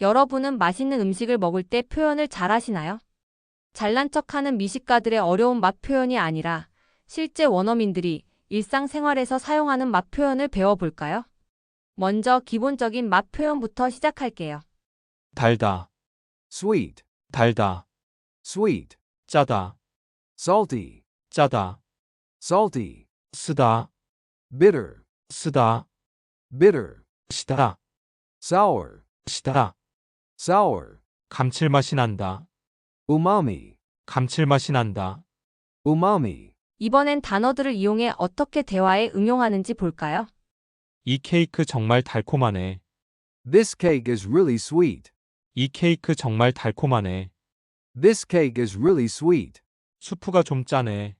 여러분은 맛있는 음식을 먹을 때 표현을 잘 하시나요? 잘난 척하는 미식가들의 어려운 맛 표현이 아니라 실제 원어민들이 일상생활에서 사용하는 맛 표현을 배워볼까요? 먼저 기본적인 맛 표현부터 시작할게요. 달다, sweet, 달다, sweet, 짜다, salty, 짜다, salty, 쓰다, bitter, 쓰다, bitter, 시다, sour, 시다, sour, 감칠맛이 난다, umami, 감칠맛이 난다, umami, 이번엔 단어들을 이용해 어떻게 대화에 응용하는지 볼까요? 이 케이크 정말 달콤하네, this cake is really sweet, 이 케이크 정말 달콤하네, this cake is really sweet, 수프가 좀 짜네,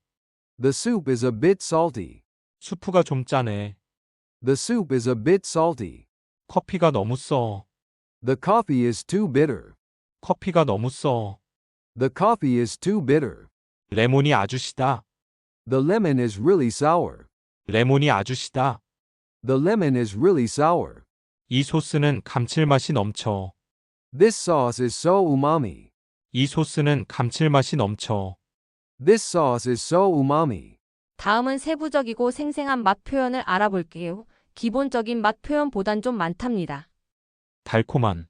the soup is a bit salty, 수프가 좀 짜네, the soup is a bit salty, 커피가 너무 써, the coffee is too bitter, 커피가 너무 써, the coffee is too bitter, 레몬이 아주 시다, the lemon is really sour, 레몬이 아주 시다, the lemon is really sour, 이 소스는 감칠맛이 넘쳐, this sauce is so umami, 이 소스는 감칠맛이 넘쳐, this sauce is so umami. 다음은 세부적이고 생생한 맛 표현을 알아볼게요. 기본적인 맛 표현보단 좀 많답니다. 달콤한,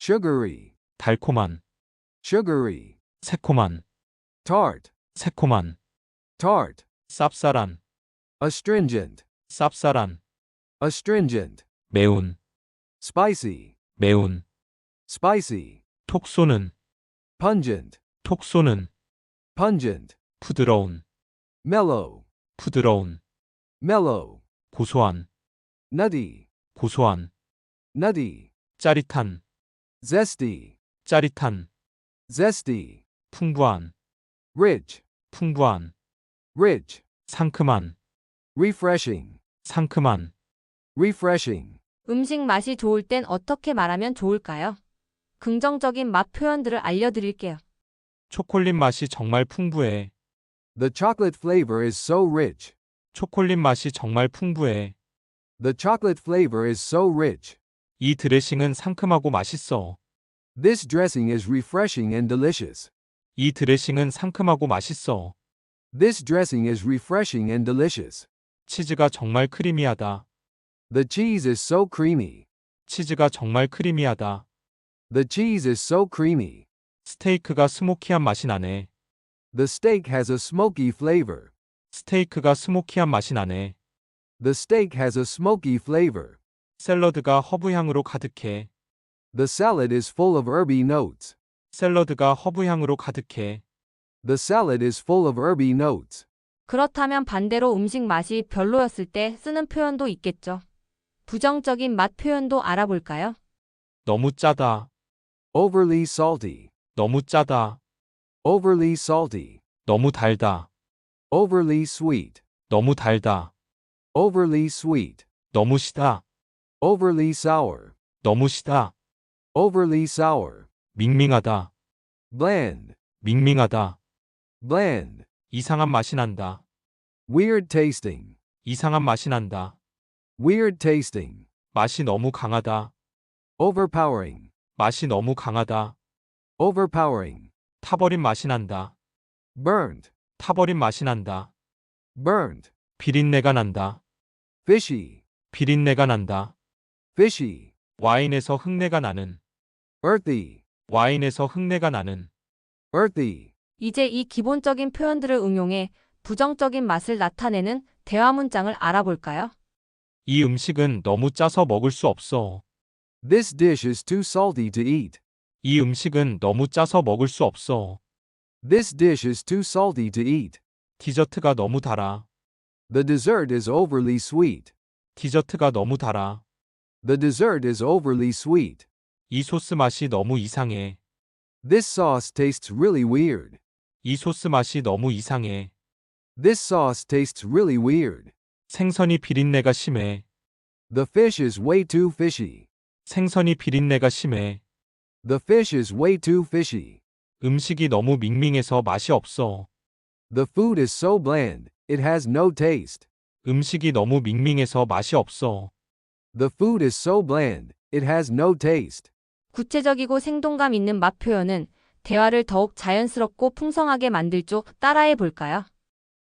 sugary, 달콤한, sugary, 새콤한, tart, 새콤한, tart, 쌉쌀한, astringent, 쌉쌀한, astringent, 매운, spicy, 매운, spicy, 톡 쏘는, pungent, 톡 쏘는, pungent, 부드러운, mellow, 부드러운, mellow, 고소한, nutty, 고소한, nutty, 짜릿한, zesty, 짜릿한, zesty, 풍부한, rich, 풍부한, rich, 상큼한, refreshing, 상큼한, refreshing. 음식 맛이 좋을 땐 어떻게 말하면 좋을까요? 긍정적인 맛 표현들을 알려드릴게요. 초콜릿 맛이 정말 풍부해. The chocolate flavor is so rich. 초콜릿 맛이 정말 풍부해. The chocolate flavor is so rich. 이 드레싱은 상큼하고 맛있어. This dressing is refreshing and delicious. 이 드레싱은 상큼하고 맛있어. This dressing is refreshing and delicious. 치즈가 정말 크리미하다. The cheese is so creamy. 치즈가 정말 크리미하다. The cheese is so creamy. 스테이크가 스모키한 맛이 나네. The steak has a smoky flavor. 스테이크가 스모키한 맛이 나네. The steak has a smoky flavor. 샐러드가 허브 향으로 가득해. The salad is full of herby notes. 샐러드가 허브 향으로 가득해. The salad is full of herby notes. 그렇다면 반대로 음식 맛이 별로였을 때 쓰는 표현도 있겠죠. 부정적인 맛 표현도 알아볼까요? 너무 짜다. Overly salty. 너무 짜다. Overly salty. 너무 달다. Overly sweet. 너무 달다. Overly sweet. 너무 시다. Overly sour. 너무 시다. Overly sour. 밍밍하다. Bland. 밍밍하다. Bland. 이상한 맛이 난다. Weird tasting. 이상한 맛이 난다. Weird tasting. 맛이 너무 강하다. Overpowering. 맛이 너무 강하다. Overpowering. 타버린 맛이 난다. Burned. 타버린 맛이 난다. Burned. 비린내가 난다. Fishy. 비린내가 난다. Fishy. 와인에서 흙내가 나는. Earthy. 와인에서 흙내가 나는. Earthy. 이제 이 기본적인 표현들을 응용해 부정적인 맛을 나타내는 대화 문장을 알아볼까요? 이 음식은 너무 짜서 먹을 수 없어. This dish is too salty to eat. 이 음식은 너무 짜서 먹을 수 없어. This dish is too salty to eat. 디저트가 너무 달아. The dessert is overly sweet. 디저트가 너무 달아. The dessert is overly sweet. 이 소스 맛이 너무 이상해. This sauce tastes really weird. 이 소스 맛이 너무 이상해. This sauce tastes really weird. 생선이 비린내가 심해. The fish is way too fishy. 생선이 비린내가 심해. The fish is way too fishy. 음식이 너무 밍밍해서 맛이 없어. The food is so bland, it has no taste. 음식이 너무 밍밍해서 맛이 없어. The food is so bland, it has no taste. 구체적이고 생동감 있는 맛 표현은 대화를 더욱 자연스럽고 풍성하게 만들 쪽 따라해 볼까요?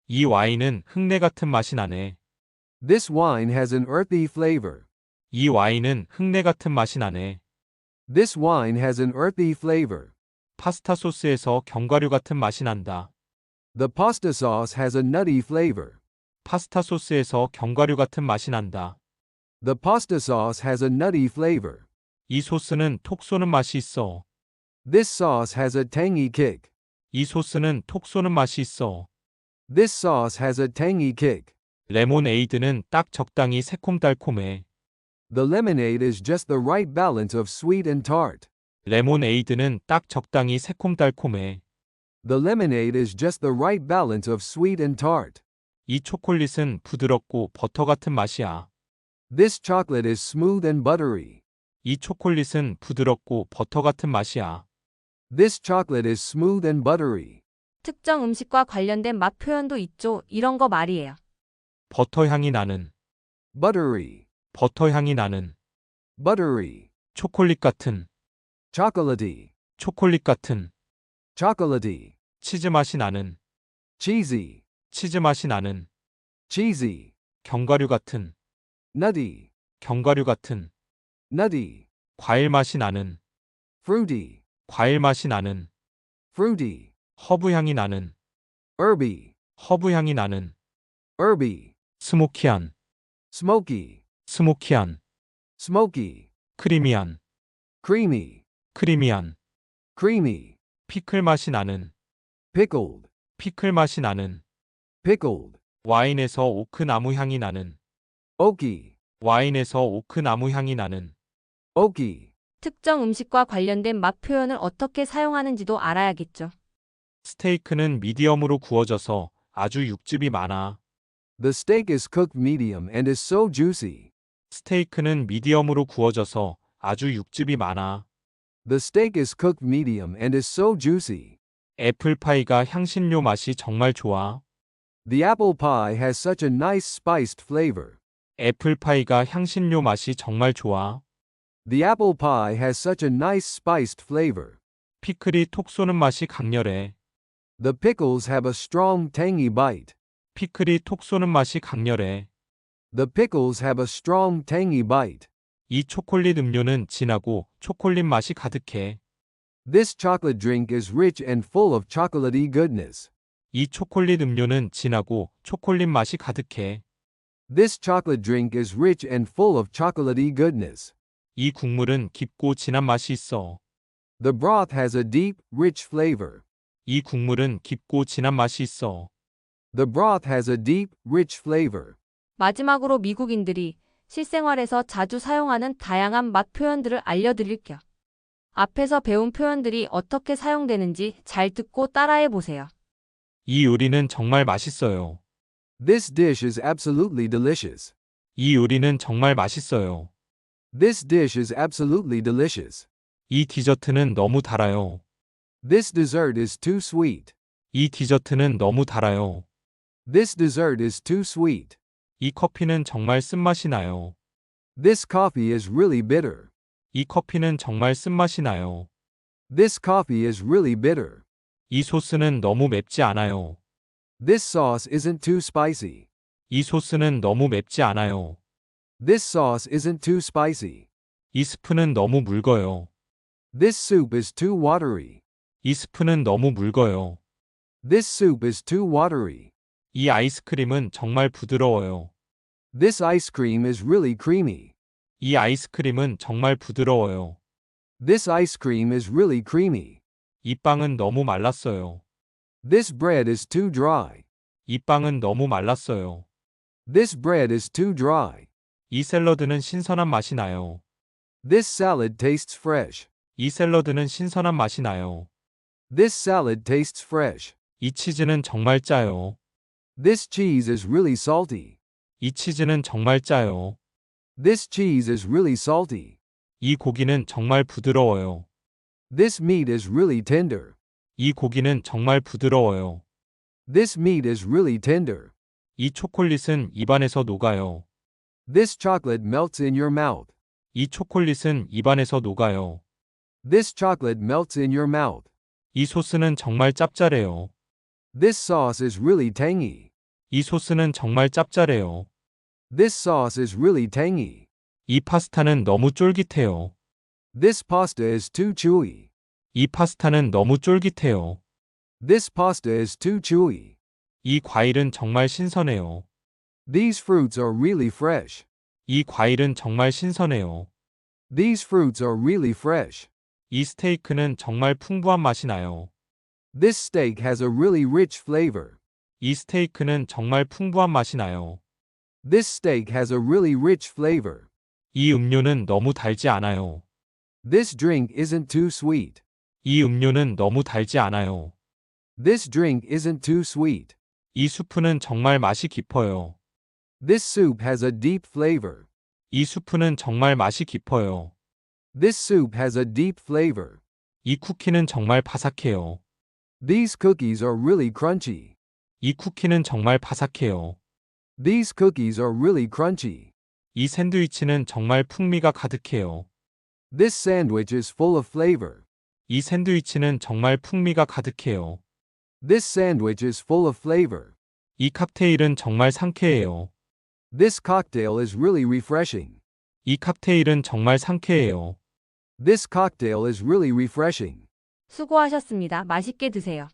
이 와인은 흙내 같은 맛이 나네. This wine has an earthy flavor. 이 와인은 흙내 같은 맛이 나네. This wine has an earthy flavor. 파스타 소스에서 견과류 같은 맛이 난다. The pasta sauce has a nutty flavor. 파스타 소스에서 견과류 같은 맛이 난다. The pasta sauce has a nutty flavor. 이 소스는 톡 쏘는 맛이 있어. This sauce has a tangy kick. 이 소스는 톡 쏘는 맛이 있어. This sauce has a tangy kick. 레모네이드는 딱 적당히 새콤달콤해. The lemonade is just the right balance of sweet and tart. 레모네이드는 딱 적당히 새콤달콤해. The lemonade is just the right balance of sweet and tart. 이 초콜릿은 부드럽고 버터 같은 맛이야. This chocolate is smooth and buttery. 이 초콜릿은 부드럽고 버터 같은 맛이야. This chocolate is smooth and buttery. 특정 음식과 관련된 맛 표현도 있죠. 이런 거 말이에요. 버터 향이 나는, Buttery. 버터 향이 나는, Buttery. 초콜릿 같은, Chocolatey. 초콜릿 같은, Chocolatey. 치즈 맛이 나는, Cheesy. 치즈 맛이 나는, Cheesy. 견과류 같은, Nutty. 견과류 같은, Nutty. 과일 맛이 나는, Fruity. 과일 맛이 나는, Fruity. 허브 향이 나는, Herby. 허브 향이 나는, Herby. 스모키한, Smoky. 스모키한, Smoky. 크리미한, Creamy. 크리미한, Creamy. 피클 맛이 나는, Pickled. 피클 맛이 나는, Pickled. 와인에서 오크 나무 향이 나는, Oaky. 와인에서 오크 나무 향이 나는, Oaky. 특정 음식과 관련된 맛 표현을 어떻게 사용하는지도 알아야겠죠. 스테이크는 미디엄으로 구워져서 아주 육즙이 많아. The steak is cooked medium and is so juicy. 스테이크는 미디엄으로 구워져서 아주 육즙이 많아. The steak is cooked medium and is so juicy. 애플파이가 향신료 맛이 정말 좋아. The apple pie has such a nice spiced flavor. 애플파이가 향신료 맛이 정말 좋아. The apple pie has such a nice spiced flavor. 피클이 톡 쏘는 맛이 강렬해. The pickles have a strong tangy bite. 피클이 톡 쏘는 맛이 강렬해. The pickles have a strong tangy bite. 이 초콜릿 음료는 진하고 초콜릿 맛이 가득해. This chocolate drink is rich and full of chocolatey goodness. 이 초콜릿 음료는 진하고 초콜릿 맛이 가득해. This chocolate drink is rich and full of chocolatey goodness. 이 국물은 깊고 진한 맛이 있어. The broth has a deep, rich flavor. 이 국물은 깊고 진한 맛이 있어. The broth has a deep, rich flavor. 마지막으로 미국인들이 실생활에서 자주 사용하는 다양한 맛 표현들을 알려드릴게요. 앞에서 배운 표현들이 어떻게 사용되는지 잘 듣고 따라해 보세요. 이 요리는 정말 맛있어요. This dish is absolutely delicious. 이 요리는 정말 맛있어요. This dish is absolutely delicious. 이 디저트는 너무 달아요. This dessert is too sweet. 이 디저트는 너무 달아요. This dessert is too sweet. 이 커피는 정말 쓴맛이 나요. This coffee is really bitter. 이 커피는 정말 쓴맛이 나요. This coffee is really bitter. 이 소스는 너무 맵지 않아요. This sauce isn't too spicy. 이 소스는 너무 맵지 않아요. This sauce isn't too spicy. 이 스프는 너무 묽어요. This soup is too watery. 이 스프는 너무 묽어요. This soup is too watery. 이 아이스크림은 정말 부드러워요. This ice cream is really creamy. 이 아이스크림은 정말 부드러워요. This ice cream is really creamy. 이 빵은 너무 말랐어요. This bread is too dry. 이 빵은 너무 말랐어요. This bread is too dry. 이 샐러드는 신선한 맛이 나요. This salad tastes fresh. 이 샐러드는 신선한 맛이 나요. This salad tastes fresh. 이 치즈는 정말 짜요. This cheese is really salty. 이 치즈는 정말 짜요. This cheese is really salty. 이 고기는 정말 부드러워요. This meat is really tender. 이 고기는 정말 부드러워요. This meat is really tender. 이 초콜릿은 입안에서 녹아요. This chocolate melts in your mouth. 이 초콜릿은 입안에서 녹아요. This chocolate melts in your mouth. 이 소스는 정말 짭짤해요. This sauce is really tangy. 이 소스는 정말 짭짤해요. This sauce is really tangy. 이 파스타는 너무 쫄깃해요. This pasta is too chewy. 이 파스타는 너무 쫄깃해요. This pasta is too chewy. 이 과일은 정말 신선해요. These fruits are really fresh. 이 과일은 정말 신선해요. These fruits are really fresh. 이 스테이크는 정말 풍부한 맛이 나요. This steak has a really rich flavor. 이 스테이크는 정말 풍부한 맛이 나요. This steak has a really rich flavor. 이 음료는 너무 달지 않아요. This drink isn't too sweet. 이 음료는 너무 달지 않아요. This drink isn't too sweet. 이 수프는 정말 맛이 깊어요. This soup has a deep flavor. 이 수프는 정말 맛이 깊어요. This soup has a deep flavor. 이 쿠키는 정말 바삭해요. These cookies are really crunchy. 이 쿠키는 정말 바삭해요. These cookies are really crunchy. 이 샌드위치는 정말 풍미가 가득해요. This sandwich is full of flavor. 이 샌드위치는 정말 풍미가 가득해요. This sandwich is full of flavor. 이 칵테일은 정말 상쾌해요. This cocktail is really refreshing. 이 칵테일은 정말 상쾌해요. This cocktail is really refreshing. 수고하셨습니다. 맛있게 드세요.